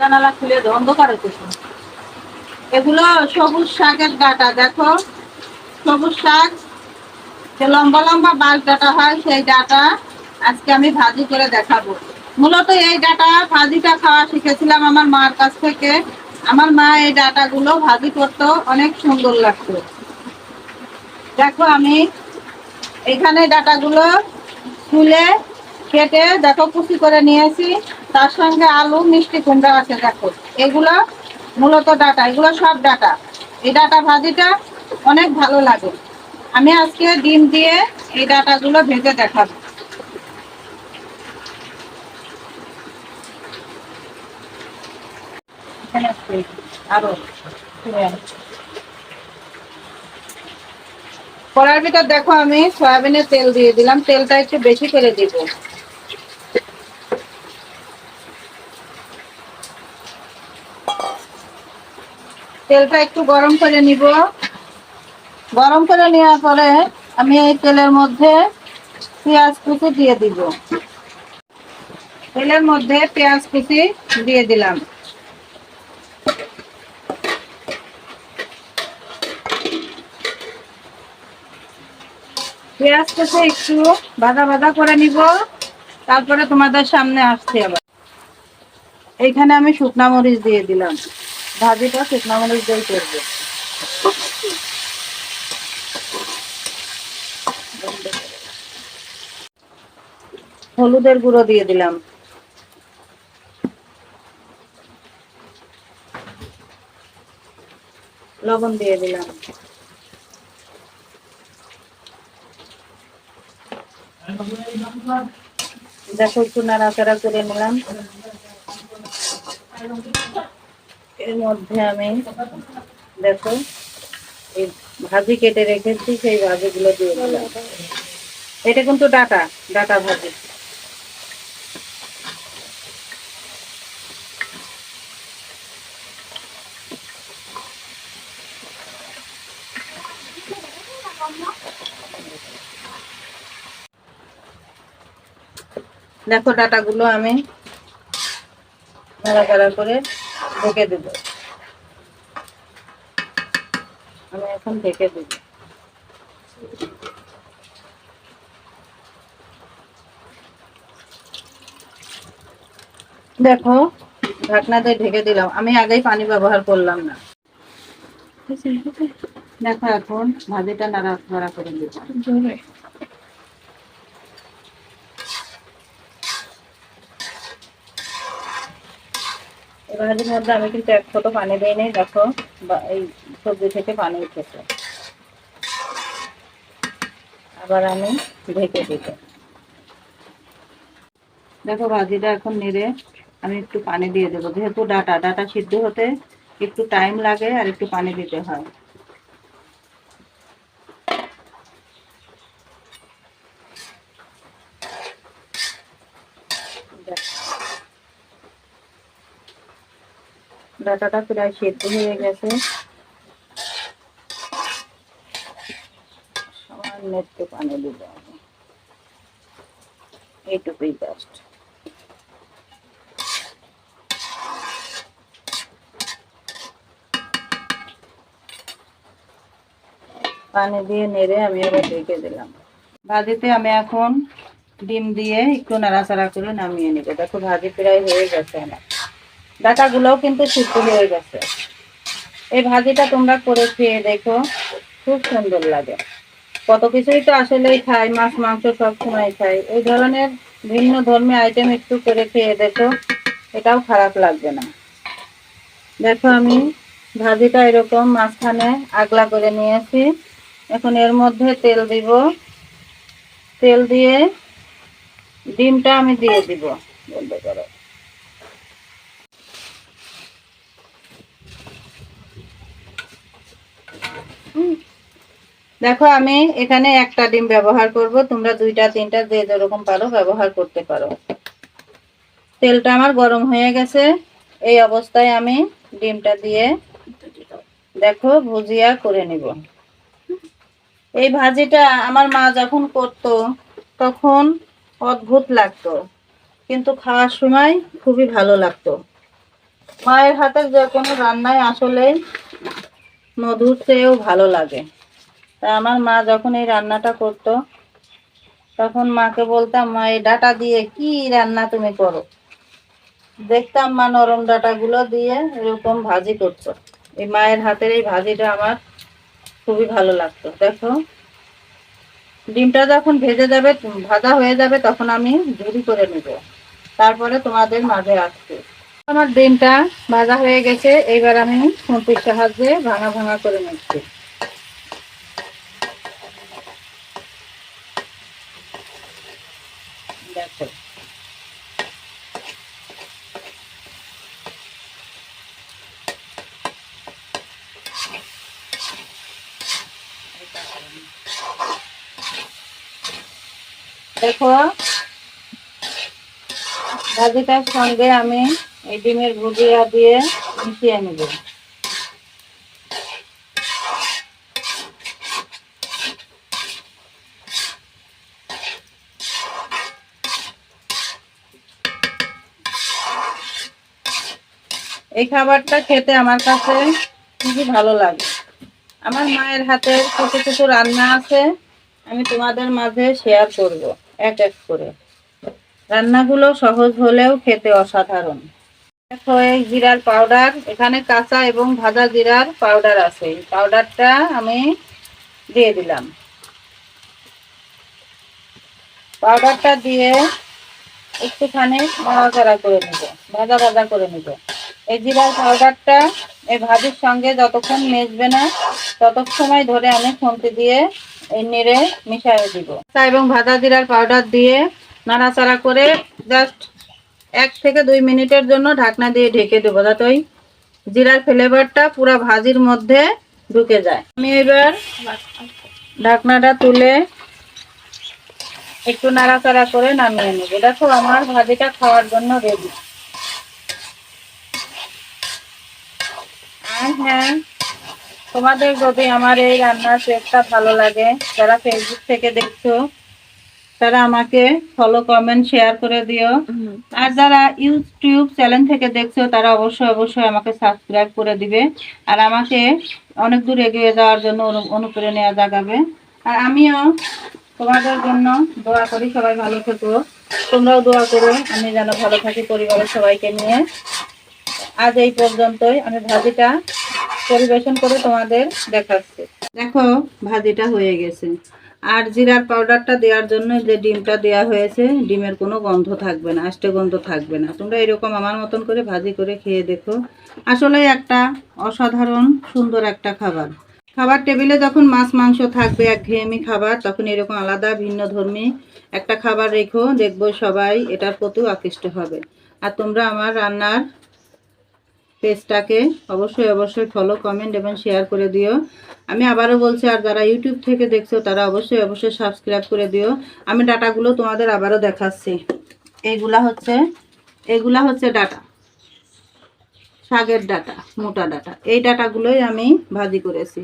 জানালা খুলে অন্ধকার হইতেছে এগুলো সবুজ শাকের ডাটা, দেখো। সবুজ শাক, যে লম্বা লম্বা বাঁশ ডাটা হয়, সেই ডাটা আজকে আমি ভাজি করে দেখাবো। মূলত এই ডাটা ভাজিটা খাওয়া শিখেছিলাম আমার মার কাছ থেকে। আমার মা এই ডাটাগুলো ভাজি করতো, অনেক সুন্দর লাগতো। দেখো আমি এখানে ডাটাগুলো তুলে কেটে দেখো কুচি করে নিয়েছি তার সঙ্গে আলু, মিষ্টি, কুমড়া আছে, দেখো। এগুলো মূলত ডাটা, এগুলো সব ডাটা। এই ডাটা ভাজিটা অনেক ভালো লাগে। আমি আজকে ডিম দিয়ে এই ডাটাগুলো ভেজে দেখাবো। কড়ার ভিতর দেখো আমি সয়াবিনের তেল দিয়ে দিলাম। তেলটা একটু বেশি করে দিব। তেলটা একটু গরম করে নিব। গরম করে নেওয়ার পরে আমি এই তেলের মধ্যে পেঁয়াজ কুচি দিয়ে দিব। তেলের মধ্যে পেঁয়াজ কুচি দিয়ে দিলাম। পেঁয়াজ কুচি একটু বাদা বাদা করে নিব, তারপরে তোমাদের সামনে আসছে আবার। এইখানে আমি শুকনা মরিচ দিয়ে দিলাম। ভাজিটা শুকনা মরিচ দিয়ে করব। হলুদের গুঁড়ো দিয়ে দিলাম। লবণ দিয়ে দিলাম। দেখো একটু নাড়াচাড়া করে নিলাম। এর মধ্যে আমি দেখো, এই ভাজি কেটে রেখেছি, সেই ভাজিগুলো দিয়ে দিলাম। এটা কিন্তু ডাটা ডাটা ভাজি। দেখো ডাটাগুলো আমি নাড়াচাড়া করে ঢেকে দেব। আমি এখন ঢেকে দেব। দেখো, ঢাকনাতে ঢেকে দিলাম। আমি আগেই পানি ব্যবহার করলাম না। দেখো এখন ভাজিটা নাড়াচাড়া করে দিলাম ভাজির মধ্যে আমি কিন্তু এক ফোটো পানি দিই নাই, দেখো এই সবজি থেকে পানি উঠেছে। আবার আমি ঢেকে দিব। দেখো, ভাজিটা এখন নেড়ে আমি একটু পানি দিয়ে দেবো। যেহেতু ডাটা ডাটা সিদ্ধ হতে একটু টাইম লাগে আর একটু পানি দিতে হয়। ডাটাটা প্রায় সেদ্ধ হয়ে গেছে। পানি দিয়ে নেড়ে আমি আবার ঢেকে দিলাম। ভাজিতে আমি এখন ডিম দিয়ে একটু নাড়াচাড়া করে নামিয়ে নিব। দেখো, ভাজি প্রায় হয়ে গেছে আমার। ডাটাগুলোও কিন্তু সিদ্ধ হয়ে গেছে। এই ভাজিটা তোমরা করে খেয়ে দেখো, খুব সুন্দর লাগে। কত কিছুই তো আসলেই খাই, মাছ, মাংস সব সময় খাই। এই ধরনের ভিন্ন ধর্মী আইটেম একটু করে খেয়ে দেখো, এটাও খারাপ লাগবে না। দেখো আমি ভাজিটা এরকম মাঝখানে আগলা করে নিয়েছি। এখন এর মধ্যে তেল দিব। তেল দিয়ে ডিমটা আমি দিয়ে দিব। বলতে পারো দেখো, আমি এখানে একটা ডিম ব্যবহার করব। তোমরা দুইটা, তিনটা, যে যেরকম পারো ব্যবহার করতে পারো। তেলটা আমার গরম হয়ে গেছে। এই অবস্থায় আমি ডিমটা দিয়ে দেখো, ভুজিয়া করে নিব। এই ভাজিটা আমার মা যখন করতো, তখন অদ্ভুত লাগতো। কিন্তু খাওয়ার সময় খুবই ভালো লাগতো। মায়ের হাতের যে কোনো রান্নায় আসলে মধুর চেয়েও ভালো লাগে। তা আমার মা যখন এই রান্নাটা করতো, তখন মাকে বলতাম, মা, এই ডাটা দিয়ে কি রান্না তুমি করো? দেখতাম মা নরম ডাটাগুলো দিয়ে এরকম ভাজি করতো। এই মায়ের হাতের এই ভাজিটা আমার খুবই ভালো লাগতো। দেখো, ডিমটা যখন ভেজে যাবে, ভাজা হয়ে যাবে, তখন আমি ঝুরি করে নেব। তারপরে তোমাদের মাঝে আসছে। আমার ডিমটা ভাজা হয়ে গেছে, এইবার আমি খুন্তির সাহায্যে ভাঙা ভাঙা করে নিচ্ছি। দেখো। দেখো ভাজিটার সঙ্গে আমি এই ডিমের ভুজিয়া দিয়ে মিশিয়ে নেব। এই খাবারটা খেতে আমার কাছে খুবই ভালো লাগে। আমার মায়ের হাতে কিছু কিছু রান্না আছে, আমি তোমাদের মাঝে শেয়ার করব, এক এক করে। রান্নাগুলো সহজ হলেও খেতে অসাধারণ। জিরার পাউডার এখানে কাঁচা এবং ভাজা জিরার পাউডার আছে। পাউডারটা আমি দিয়ে দিলাম। পাউডারটা দিয়ে একটুখানি নাড়াচাড়া করে নেব, ভাজা ভাজা করে নেব। এই জিরার পাউডারটা এই ভাজির সঙ্গে যতক্ষণ মেশবে না ততক্ষণ সময় ধরে আমি খুন্তি দিয়ে এই নেড়ে মিশিয়ে দিব। এবং ভাজা জিরার পাউডার দিয়ে নাড়াচাড়া করে জাস্ট এক থেকে দুই মিনিটের জন্য ঢাকনা দিয়ে ঢেকে দেবো, যাতে ওই জিরার ফ্লেভারটা পুরো ভাজির মধ্যে ঢুকে যায়। আমি এবার ঢাকনাটা তুলে একটু নাড়াচাড়া করে নামিয়ে নেব। দেখো, আমার ভাজিটা খাওয়ার জন্য রেডি আর হ্যাঁ তোমাদের যদি আমার এই রান্নার শেপটা ভালো লাগে, যারা ফেসবুক থেকে দেখছ তারা আমাকে ফলো কমেন্ট শেয়ার করে দিও। আর যারা ইউটিউব চ্যানেল থেকে দেখছ তারা অবশ্যই অবশ্যই আমাকে সাবস্ক্রাইব করে দিবে। আর আমাকে অনেক দূর এগিয়ে যাওয়ার জন্য অনু- অনুপ্রেরণা জাগাবে। আর আমিও তোমাদের জন্য দোয়া করি সবাই ভালো থেকো। তোমরাও দোয়া করো আমি যেন ভালো থাকি পরিবারের সবাইকে নিয়ে। আজ এই পর্যন্তই আমি ভাজিটা পরিবেশন করে তোমাদের দেখাচ্ছি। দেখো ভাজিটা হয়ে গেছে। আর জিরার পাউডারটা দেওয়ার জন্য যে ডিমটা দেওয়া হয়েছে, ডিমের কোনো গন্ধ থাকবে না, আষ্টে গন্ধ থাকবে না। তোমরা এরকম আমার মতন করে ভাজি করে খেয়ে দেখো। আসলে একটা অসাধারণ, সুন্দর একটা খাবার। খাবার টেবিলে যখন মাছ, মাংস থাকবে এক ঘেয়েমি খাবার, তখন এরকম আলাদা, ভিন্ন ধর্মী একটা খাবার রেখো, দেখব সবাই এটার প্রতিও আকৃষ্ট হবে। আর তোমরা আমার রান্নার পেজটাকে অবশ্যই অবশ্যই ফলো কমেন্ট এবং শেয়ার করে দিও। আমি আবারও বলছি, আর যারা ইউটিউব থেকে দেখছ, তারা অবশ্যই অবশ্যই সাবস্ক্রাইব করে দিও। আমি ডাটাগুলো তোমাদের আবারও দেখাচ্ছি। এইগুলা হচ্ছে, এগুলা হচ্ছে ডাটা। শাকের ডাটা, মোটা ডাটা। এই ডাটাগুলোই আমি ভাজি করেছি।